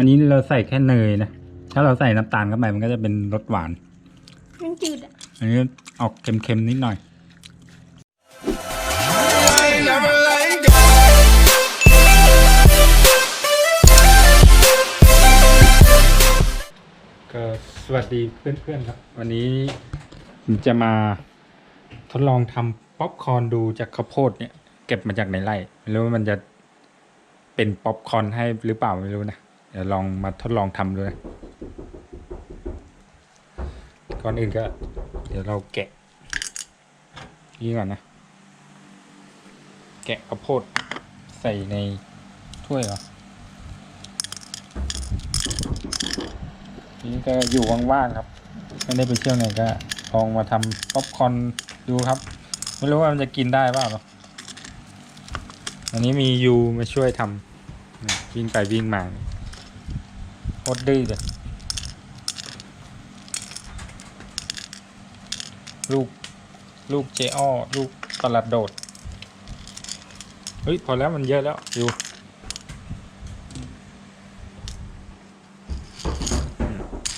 อันนี้เราใส่แค่เนยนะ ถ้าเราใส่น้ำตาลเข้าไปมันก็จะเป็นรสหวาน มันจืดอะ อันนี้ออกเค็มๆนิดหน่อย ก็สวัสดีเพื่อนๆครับ วันนี้ผมจะมาทดลองทำป๊อปคอร์นดูจากข้าวโพดเนี่ย เก็บมาจากในไร่ไม่รู้ว่ามันจะเป็นป๊อปคอร์นให้หรือเปล่าไม่รู้นะเดี๋ยวลองมาทดลองทำดูนะก่อนอื่นก็ เดี๋ยวเราแกะนี่ก่อนนะ แกะข้าวโพดใส่ในถ้วยเหรอนี่ก็อยู่ว่างๆครับ ไม่ได้ไปเที่ยวไหนก็ลองมาทำป๊อปคอร์นดูครับ ไม่รู้ว่ามันจะกินได้เปล่าเนาะวันนี้มียูมาช่วยทำวิ่งไปวิ่งมา ตรดื้อเลยลูก ลูกเจอ้อลูกตลัดโดด เฮ้ย พอแล้วมันเยอะแล้ว อยู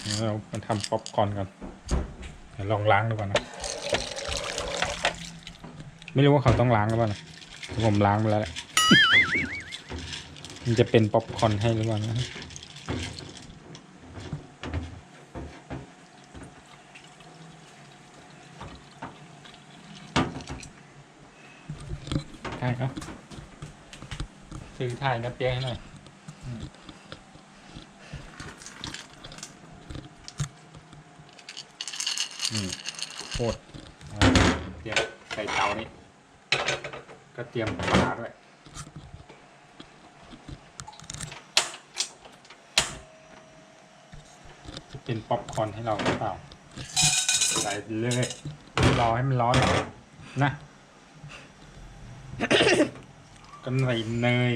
เดี๋ยเรามาทำป๊อปคอนกันเดี๋ยวลองล้างดูก่อนนะ ไม่รู้ว่าเขาต้องล้างหรือเปล่านะผมล้างไปแล้วแหละมันจะเป็นป๊อปคอนให้หรือเปล่านะ ถ่ายครับถือถ่ายนะเปียกให้หน่อยอืมโคตรเตรียมใส่เตานี้ก็เตรียมปลาด้วยจะเป็นป๊อปคอร์นให้เราหรือเปล่าใส่เลยรอให้มันร้อนนะ กันใส่เนย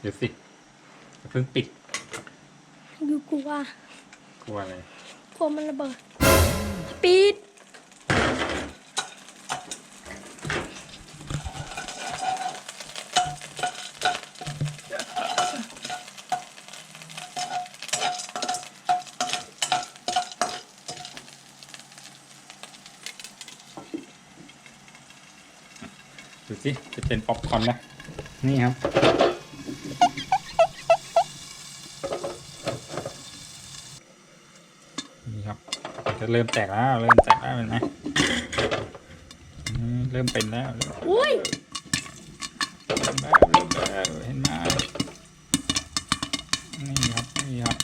เดี๋ยวสิอย่าเพิ่งปิดยูกลัวกลัวอะไรกลัวมันระเบิดปีด สิจะเป็นป๊อปคอร์นนะนี่ครับ นี่ครับ จะเริ่มแตกแล้ว เริ่มแตกแล้วเห็นไหมอืมเริ่มเป็นแล้วเริ่มอุ้ยเป็นแล้วเริ่มแล้วเห็นไหมนี่ครับนี่ครับ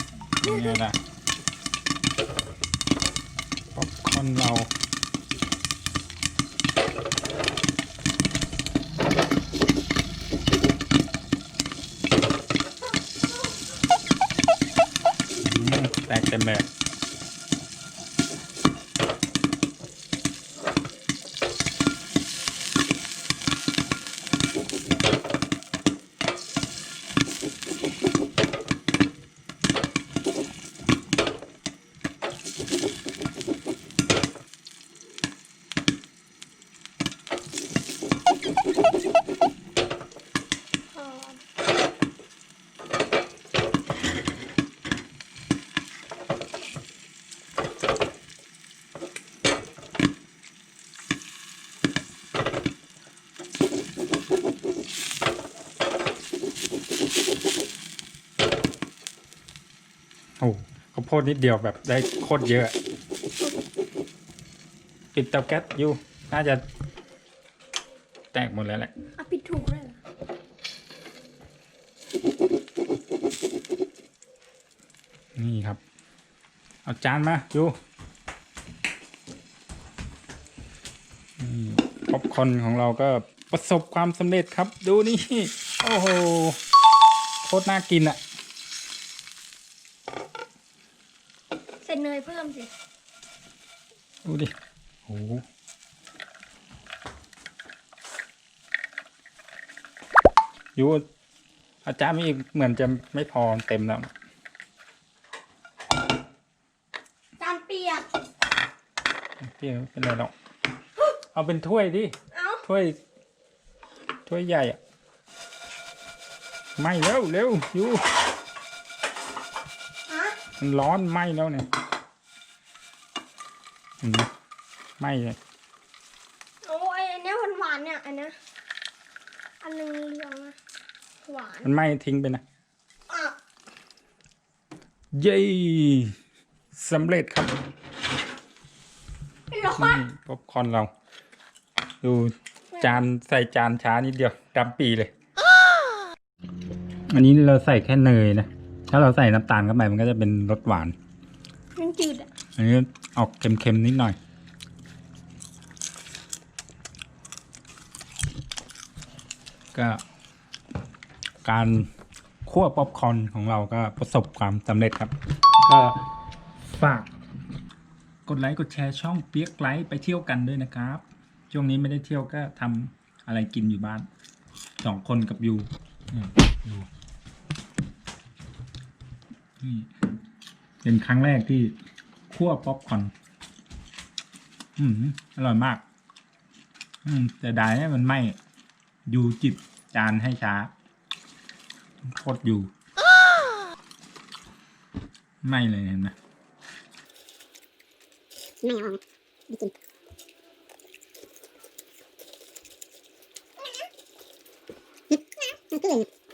ยังไงล่ะป๊อปคอร์นเรา อืม แโพดนิดเดียวแบบได้โคตรเยอะ ปิดเตาแก๊สอยู่ น่าจะ แตกหมดแล้วแหละอะปิดถูกเลยเหรอนี่ครับ เอาจานมาดูนี่ป๊อปคอร์นของเราก็ประสบความสำเร็จครับ ดูนี่ โอ้โห โคตรน่ากินอะ่ะ ใส่เนยเพิ่ มสิ ดูดิโอ้โหยูอาจารย์มีอีกเหมือนจะไม่พอเต็มแล้วจานเปียกเตี้ยไม่เป็นไรหรอก เอาเป็นถ้วยดิ เอ้าถ้วย ถ้วยใหญ่อะไหม้แล้วเร็วอยู่ฮะมันร้อนไหม้แล้วเนี่ย เห็นไหมไหม้เลยโอ้ไอ้อันเนี้ยหวานๆเนี่ยอันเนี้ยอันหนึงเหลืองนะหวานมันไหม้ทิ้งไปนะ อะเย้สำเร็จครับร้อนี่นป๊อปคอร์นเรา ดูจานใส่จานช้านิดเดียวดำปีเลย อันนี้เราใส่แค่เนยนะ ถ้าเราใส่น้ำตาลเข้าไปมันก็จะเป็นรสหวาน มันจืดอะ อันนี้ออกเค็มๆนิดหน่อย ก็การคั่วป๊อปคอนของเราก็ประสบความสำเร็จครับ ก็ฝากกดไลค์กดแชร์ช่องเปียกไลค์ไปเที่ยวกันด้วยนะครับ ช่วงนี้ไม่ได้เที่ยวก็ทำอะไรกินอยู่บ้านสองคนกับยูเนี่ยยูนี่เป็นครั้งแรกที่ คั่วป๊อปคอนอืมอร่อยมาก อืมแต่ได้เนี่ยมันไม่อยู่จิบจานให้ช้าโคตรอยู่ ไม่เลยเห็นไหมไม่เอาไม่กินมันก็เลย